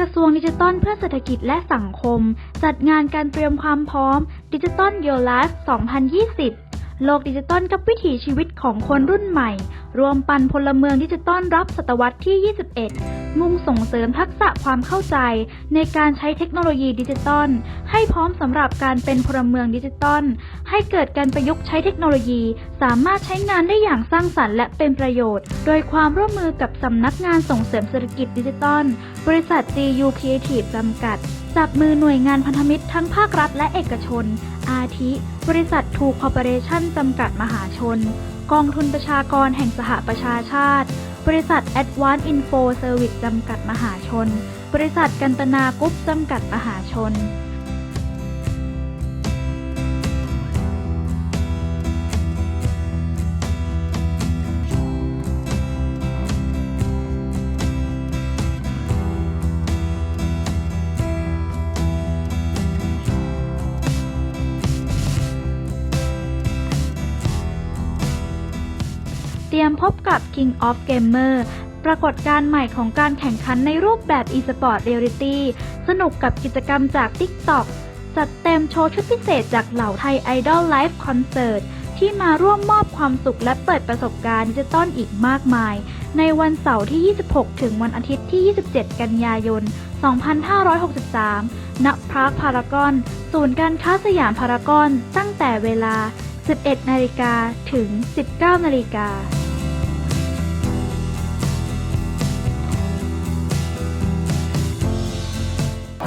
กระทรวงดิจิทัลเพื่อเศรษฐกิจและสังคม จัดงานการเตรียมความพร้อมดิจิทัลยูลัส 2020 โลกดิจิตอลกับวิถีชีวิตของคนรุ่นใหม่ รวมปันพลเมืองดิจิตอลรับศตวรรษที่ 21 มุ่งส่งเสริมทักษะความเข้าใจ ในการใช้เทคโนโลยีดิจิตอลให้พร้อมสำหรับการเป็นพลเมืองดิจิตอลให้เกิดการประยุกต์ใช้เทคโนโลยี สามารถใช้งานได้อย่างสร้างสรรค์และเป็นประโยชน์ โดยความร่วมมือกับสำนักงานส่งเสริมเศรษฐกิจดิจิตอลบริษัท GU Creative จำกัด จับมือหน่วยงานพันธมิตรทั้งภาครัฐและเอกชน อาทิ บริษัททูคอร์ปอเรชั่นจำกัดมหาชน กองทุนประชากรแห่งสหประชาชาติ บริษัท Advanced Info Service จำกัดมหาชน บริษัทกันตนากรุ๊ปจำกัดมหาชน เตรียมพบกับ King of Gamer ปรากฏการณ์ใหม่ของการแข่งขันในรูปแบบ e-sport reality สนุกกับกิจกรรมจาก TikTok จัดเต็มโชว์ชุดพิเศษจากเหล่าไทยไอดอลไลฟ์คอนเสิร์ตที่มาร่วมมอบความสุขและเปิดประสบการณ์ดิจิตอลอีกมากมาย ในวันเสาร์ที่ 26 ถึงวันอาทิตย์ที่ 27 กันยายน 2563 ณ พาร์คพารากอน ศูนย์การค้าสยามพารากอน ตั้งแต่เวลา 11 นาฬิกาถึง 19 นาฬิกา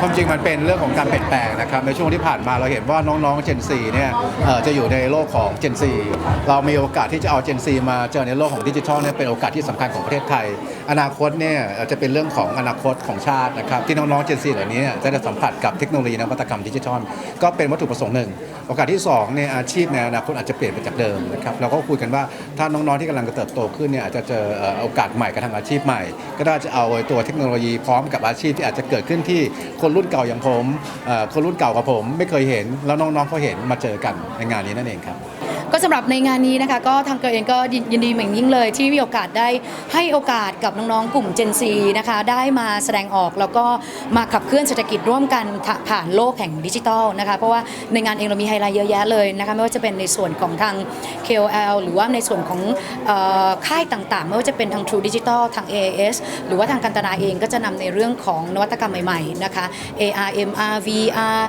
ความจริงมันเป็นเรื่องของการเปลี่ยนแปลงนะครับในช่วงที่ผ่านมาเราเห็นว่าน้องๆ Gen 4เนี่ยจะอยู่ในโลกของ Gen 4เรามีโอกาสที่จะเอา Gen 4มาเจอในโลกของดิจิทัลเนี่ยเป็นโอกาสที่สำคัญของประเทศไทย อนาคตเนี่ยอ่อจะเป็นเรื่องของอนาคตของชาตินะครับที่น้องๆ Gen 4เหล่านี้จะได้สัมผัสกับเทคโนโลยีนวัตกรรมดิจิทัล ก็เป็นวัตถุประสงค์หนึ่ง โอกาสที่2เนี่ยอาชีพในอนาคตอาจจะเปลี่ยนไปจากเดิมนะครับเราก็คุยกันว่าถ้าน้องๆที่กำลังจะเติบโตขึ้นเนี่ยอาจจะเจอโอกาสใหม่การทำอาชีพใหม่ ก็น่าจะเอาตัวเทคโนโลยีพร้อมกับอาชีพที่อาจจะเกิดขึ้นที่คนรุ่นเก่าอย่างผมคนรุ่นเก่ากับผมไม่เคยเห็น แล้วน้องๆเขาเห็นมาเจอกันในงานนี้นั่นเองครับ ก็สำหรับในงานนี้นะคะ ก็ทางเกิดเองก็ยินดีเหมือนยิ่งเลย ที่มีโอกาสได้ให้โอกาสกับน้องๆกลุ่ม Gen Z นะคะ ได้มาแสดงออกแล้วก็มาขับเคลื่อนเศรษฐกิจร่วมกันผ่านโลกแห่งดิจิทัลนะคะ เพราะว่าในงานเองเรามีไฮไลท์เยอะแยะเลยนะคะไม่ว่าจะเป็นในส่วนของทาง KOL หรือว่าในส่วนของค่ายต่างๆ ไม่ว่าจะเป็นทาง True Digital ทาง AAS หรือว่าทางกันตนาเองก็จะนำในเรื่องของนวัตกรรมใหม่ๆนะคะ AR MR VR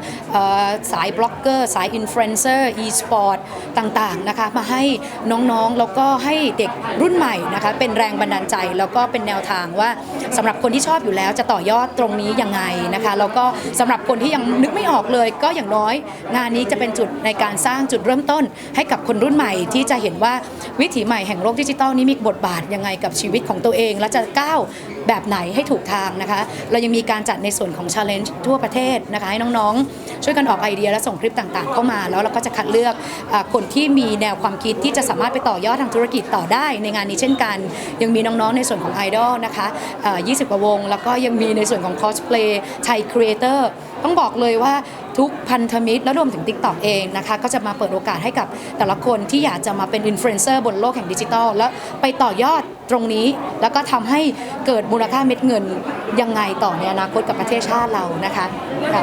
สายบล็อกเกอร์สายอินฟลูเอนเซอร์ e-sport ต่างๆนะคะมาให้น้องๆ แล้วก็ให้เด็กรุ่นใหม่นะคะเป็นแรงบันดาลใจแล้วก็เป็นแนวทางว่าสำหรับคนที่ชอบอยู่แล้วจะต่อยอดตรงนี้ยังไงนะคะแล้วก็สำหรับคนที่ยังนึกไม่ออกเลย ก็อย่างน้อย งานนี้จะเป็นจุดในการสร้างจุดเริ่มต้น ให้กับคนรุ่นใหม่ที่จะเห็นว่า วิถีใหม่แห่งโลกดิจิทัลนี้มีบทบาทยังไงกับชีวิตของตัวเอง และจะก้าวแบบไหนให้ถูกทางนะคะ เรายังมีการจัดในส่วนของ Challenge ทั่วประเทศนะคะให้น้องๆ ช่วยกันออกไอเดียและส่งคลิปต่างๆ เข้ามา แล้วเราก็จะคัดเลือกอคนที่มีแนวความคิดที่จะสามารถไปต่อยอดทางธุรกิจต่อได้ในงานนี้เช่นกัน ยังมีน้องๆ ในส่วนของไอดอลนะคะ20กว่าวง แล้วก็ยังมีในส่วนของคอสเพลย์ไทยครีเอเตอร์ ต้องบอกเลยว่าทุกพันธมิตรและรวมถึง t ิ k t o k เองนะคะก็จะมาเปิดโอกาสให้กับแต่ละคนที่อยากจะมาเป็นอินฟลูเอนเซอร์บนโลกแห่งดิจิทัลแล้วไปต่อยอดตรงนี้ แล้วก็ทำให้เกิดมูลค่าเม็ดเงินยังไงต่อในอนาคตกับประเทศชาติเรานะคะค่ะ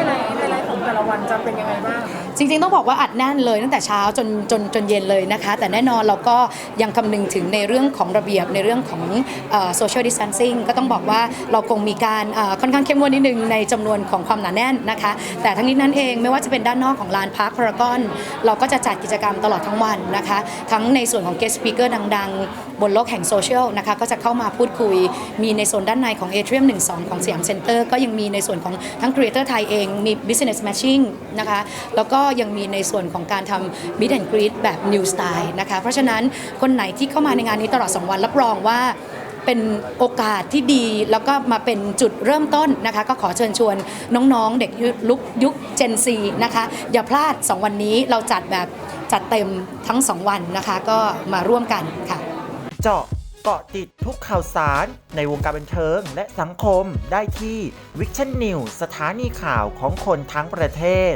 แต่ละวันจะเป็นยังไงบ้างคะจริงๆต้องบอกว่าอัดแน่นเลยตั้งแต่เช้าจนจนจนเย็นเลยนะคะ แต่แน่นอนเราก็ยังคำนึงถึงในเรื่องของระเบียบในเรื่องของโซเชียลดิส a ทนซิ่งก็ต้องบอกว่าเราคงมีการเอ่อค่อนข้างเข้มงวดนิดนึงในจำนวนของความหนาแน่นนะคะ แต่ทั้งนี้นั้นเองไม่ว่าจะเป็นด้านนอกของลานพาร์คพารากอนเราก็จะจัดกิจกรรมตลอดทั้งวันนะคะ ทั้งในส่วนของ guest speaker ดังๆ บนโลกแห่งโซเชียลนะคะก็จะเข้ามาพูดคุย มีในโซนด้านในของ Atrium 12 ของสยามเซ็นเตอร์ก็ยังมีในส่วนของทั้ง Creator ไทยเองมี Business Matching นะคะแล้วก็ยังมีในส่วนของการทำ Meet and Greet แบบ New Style นะคะเพราะฉะนั้นคนไหนที่เข้ามาในงานนี้ตลอด 2 วันรับรองว่าเป็นโอกาสที่ดีแล้วก็มาเป็นจุดเริ่มต้นนะคะ ก็ขอเชิญชวนน้องๆ เด็กยุคยุค Gen Z นะคะ อย่าพลาด 2 วันนี้เราจัดแบบจัดเต็มทั้ง 2 วันนะคะ ก็มาร่วมกันค่ะ เจาะเกาะติดทุกข่าวสารในวงการบันเทิงและสังคมได้ที่วิคชันนิวสถานีข่าวของคนทั้งประเทศ